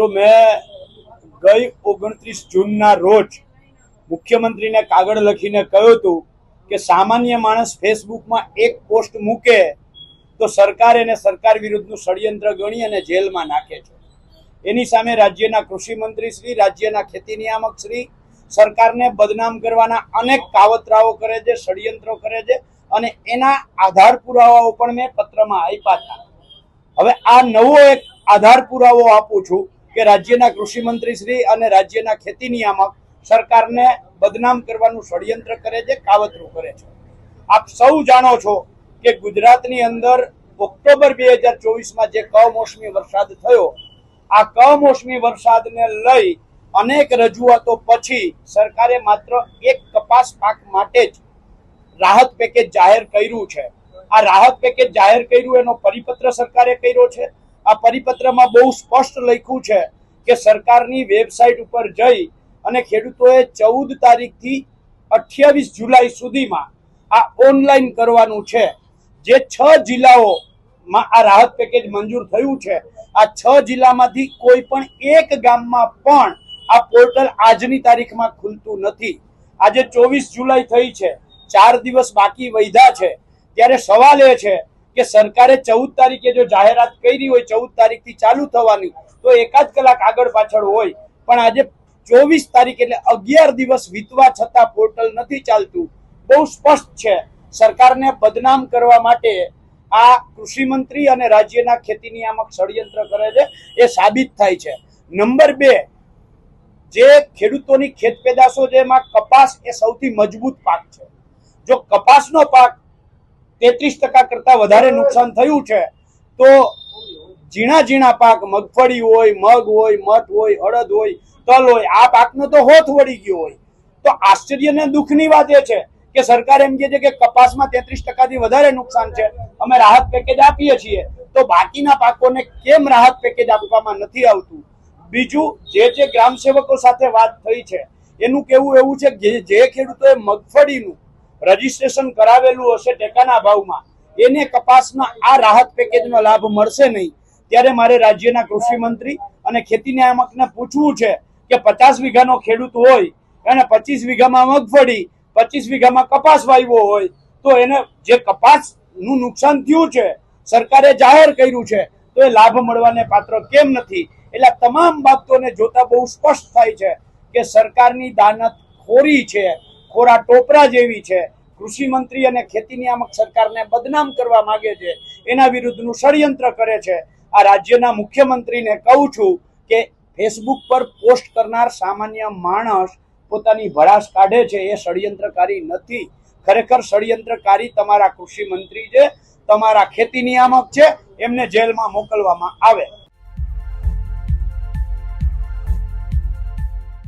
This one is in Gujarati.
જો મેં ગઈ ઓગણત્રીસ જૂનના રોજ મુખ્યમંત્રીને કાગળ લખીને કહ્યું હતું કે સામાન્ય માણસ ફેસબુકમાં એક પોસ્ટ મૂકે તો સરકાર એને સરકાર વિરુદ્ધનું ષડયંત્ર ગણી અને જેલમાં નાખે છે. એની સામે રાજ્યના કૃષિ મંત્રી શ્રી, રાજ્યના ખેતી નિયામક શ્રી, સરકારને બદનામ કરવાના અનેક કાવતરાઓ કરે છે, ષડયંત્રો કરે છે અને એના આધાર પુરાવાઓ પણ મેં પત્રમાં આપ્યા હતા. હવે આ નવો એક આધાર પુરાવો આપું છું. કે રાજ્યના કૃષિ મંત્રી શ્રી અને રાજ્યના ખેતી નિયામક સરકારને બદનામ કરવાનું ષડયંત્ર કરે છે, કાવતરું કરે છે. આપ સૌ જાણો છો કે ગુજરાતની અંદર ઓક્ટોબર બે હજાર ચોવીસમાં જે કમોસમી વરસાદ થયો, આ કમોસમી વરસાદને લઈ અનેક રજૂઆતો પછી સરકારે માત્ર એક કપાસ પાક માટે જ રાહત પેકેજ જાહેર કર્યું છે. આ રાહત પેકેજ જાહેર કર્યું, એનો પરિપત્ર સરકારે કર્યો છે. આ પરિપત્રમાં બહુ સ્પષ્ટ લખ્યું છે કે સરકારની વેબસાઇટ ઉપર જઈ અને ખેડૂતોએ ચૌદ તારીખથી અઠ્યાવીસ જુલાઈ સુધીમાં આ ઓનલાઈન કરવાનું છે. જે છ જિલ્લાઓમાં આ રાહત પેકેજ મંજૂર થયું છે, આ છ જિલ્લામાંથી કોઈ પણ એક ગામમાં પણ આ પોર્ટલ આજની તારીખમાં ખુલતું નથી. આજે ચોવીસ જુલાઈ થઈ છે, ચાર દિવસ બાકી વૈધા છે. ત્યારે સવાલ એ છે કે સરકારે ચૌદ તારીખે જો જાહેરાત કરી હોય, ચૌદ તારીખથી ચાલુ થવાની, તો એકાદ કલાક આગળ પાછળ હોય. પણ આજે ચોવીસ તારીખ એટલે અગિયાર દિવસ વીતવા છતાં પોર્ટલ નથી ચાલતું. બહુ સ્પષ્ટ છે. સરકારને બદનામ કરવા માટે આ કૃષિ મંત્રી અને રાજ્યના ખેતી નિયામક ષડયંત્ર કરે છે, એ સાબિત થાય છે. નંબર બે, જે ખેડૂતોની ખેત પેદાશો જેમાં કપાસ એ સૌથી મજબૂત પાક છે. જો કપાસનો પાક તેત્રીસ ટકા કરતા વધારે નુકસાન થયું છે. તો ઝીણા ઝીણા પાક મગફળી હોય મગ હોય મઠ હોય અડદ હોય તલ હોય આ પાકનો તો હોથ વળી ગયો હોય. તો આશ્ચર્ય ને દુઃખની વાત એ છે કે સરકાર એમ કહે છે કે કપાસમાં તેત્રીસ ટકાથી વધારે નુકસાન છે. અમે રાહત પેકેજ આપીએ છીએ. તો બાકીના પાકોને કેમ રાહત પેકેજ આપવામાં નથી આવતું? બીજું જે જે ગ્રામ સેવકો સાથે વાત થઈ છે એનું કેવું એવું છે કે જે ખેડૂતોએ મગફળીનું રજીસ્ટ્રેશન કરાવેલું હશે ટેકાના ભાવમાં એને કપાસના આ રાહત પેકેજનો લાભ મળશે નહીં. ત્યારે મારે રાજ્યના કૃષિ મંત્રી અને ખેતી નિયામકને પૂછવું છે કે પચાસ વીઘાનો ખેડૂત હોય અને પચીસ વીઘામાં મગફળી, પચીસ વીઘામાં કપાસ વાવ્યો હોય, તો એને જે કપાસનું નુકસાન થયું છે, સરકારે જાહેર કર્યું છે, તો એ લાભ મળવાને પાત્ર કેમ નથી? એટલે તમામ બાબતોને જોતા બહુ સ્પષ્ટ થાય છે કે સરકારની દાનત ખોરી છે. ખોરા ટોપરા જેવી છે. કૃષિ મંત્રી અને ખેતી નિયામક સરકારને બદનામ કરવા માંગે છે. એના વિરુદ્ધનું ષડયંત્ર કરે છે. આ રાજ્યના મુખ્યમંત્રીને કહું છું કે ફેસબુક પર પોસ્ટ કરનાર સામાન્ય માણસ પોતાની ભડાશ કાઢે છે. એ ષડયંત્રકારી નથી. ખરેખર ષડયંત્રકારી તમારા કૃષિ મંત્રી છે, તમારા ખેતી નિયામક છે, એમને જેલમાં મોકલવામાં આવે.